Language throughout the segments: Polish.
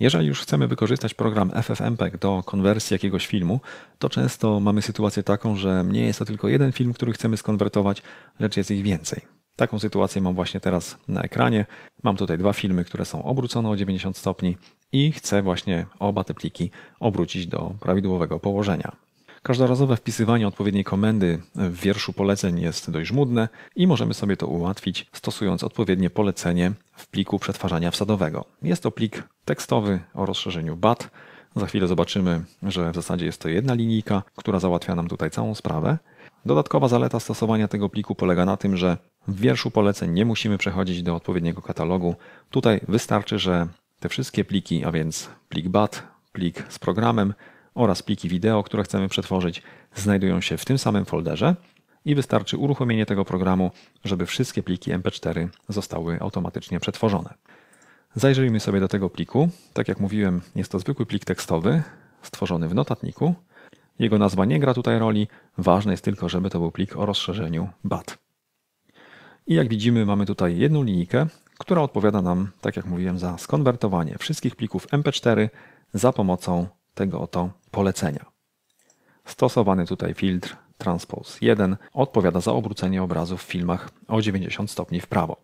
Jeżeli już chcemy wykorzystać program FFmpeg do konwersji jakiegoś filmu, to często mamy sytuację taką, że nie jest to tylko jeden film, który chcemy skonwertować, lecz jest ich więcej. Taką sytuację mam właśnie teraz na ekranie. Mam tutaj dwa filmy, które są obrócone o 90 stopni i chcę właśnie oba te pliki obrócić do prawidłowego położenia. Każdorazowe wpisywanie odpowiedniej komendy w wierszu poleceń jest dość żmudne i możemy sobie to ułatwić stosując odpowiednie polecenie w pliku przetwarzania wsadowego. Jest to plik tekstowy o rozszerzeniu BAT. Za chwilę zobaczymy, że w zasadzie jest to jedna linijka, która załatwia nam tutaj całą sprawę. Dodatkowa zaleta stosowania tego pliku polega na tym, że w wierszu poleceń nie musimy przechodzić do odpowiedniego katalogu. Tutaj wystarczy, że te wszystkie pliki, a więc plik BAT, plik z programem oraz pliki wideo, które chcemy przetworzyć, znajdują się w tym samym folderze i wystarczy uruchomienie tego programu, żeby wszystkie pliki MP4 zostały automatycznie przetworzone. Zajrzyjmy sobie do tego pliku. Tak jak mówiłem, jest to zwykły plik tekstowy stworzony w notatniku. Jego nazwa nie gra tutaj roli, ważne jest tylko, żeby to był plik o rozszerzeniu BAT. I jak widzimy, mamy tutaj jedną linijkę, która odpowiada nam, tak jak mówiłem, za skonwertowanie wszystkich plików MP4 za pomocą tego oto polecenia. Stosowany tutaj filtr Transpose 1 odpowiada za obrócenie obrazu w filmach o 90 stopni w prawo.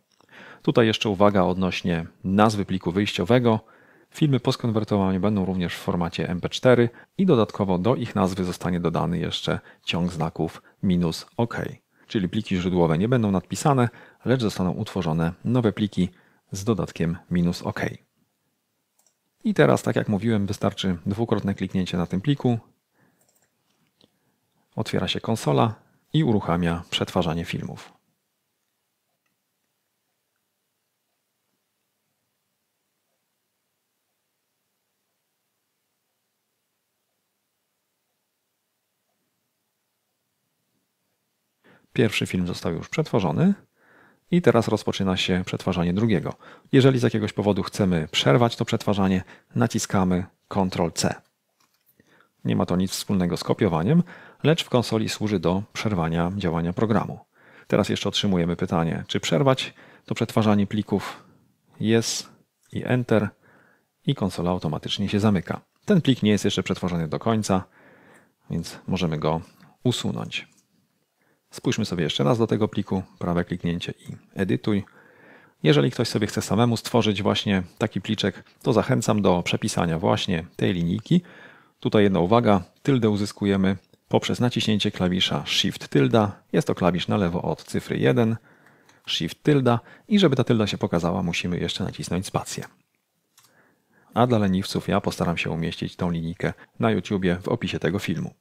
Tutaj jeszcze uwaga odnośnie nazwy pliku wyjściowego. Filmy po skonwertowaniu będą również w formacie MP4 i dodatkowo do ich nazwy zostanie dodany jeszcze ciąg znaków minus OK. Czyli pliki źródłowe nie będą nadpisane, lecz zostaną utworzone nowe pliki z dodatkiem minus OK. I teraz, tak jak mówiłem, wystarczy dwukrotne kliknięcie na tym pliku. Otwiera się konsola i uruchamia przetwarzanie filmów. Pierwszy film został już przetworzony. I teraz rozpoczyna się przetwarzanie drugiego. Jeżeli z jakiegoś powodu chcemy przerwać to przetwarzanie, naciskamy Ctrl-C. Nie ma to nic wspólnego z kopiowaniem, lecz w konsoli służy do przerwania działania programu. Teraz jeszcze otrzymujemy pytanie, czy przerwać to przetwarzanie plików? Yes i Enter i konsola automatycznie się zamyka. Ten plik nie jest jeszcze przetworzony do końca, więc możemy go usunąć. Spójrzmy sobie jeszcze raz do tego pliku, prawe kliknięcie i edytuj. Jeżeli ktoś sobie chce samemu stworzyć właśnie taki pliczek, to zachęcam do przepisania właśnie tej linijki. Tutaj jedna uwaga, tyldę uzyskujemy poprzez naciśnięcie klawisza Shift tylda. Jest to klawisz na lewo od cyfry 1, Shift tylda i żeby ta tylda się pokazała, musimy jeszcze nacisnąć spację. A dla leniwców ja postaram się umieścić tą linijkę na YouTubie w opisie tego filmu.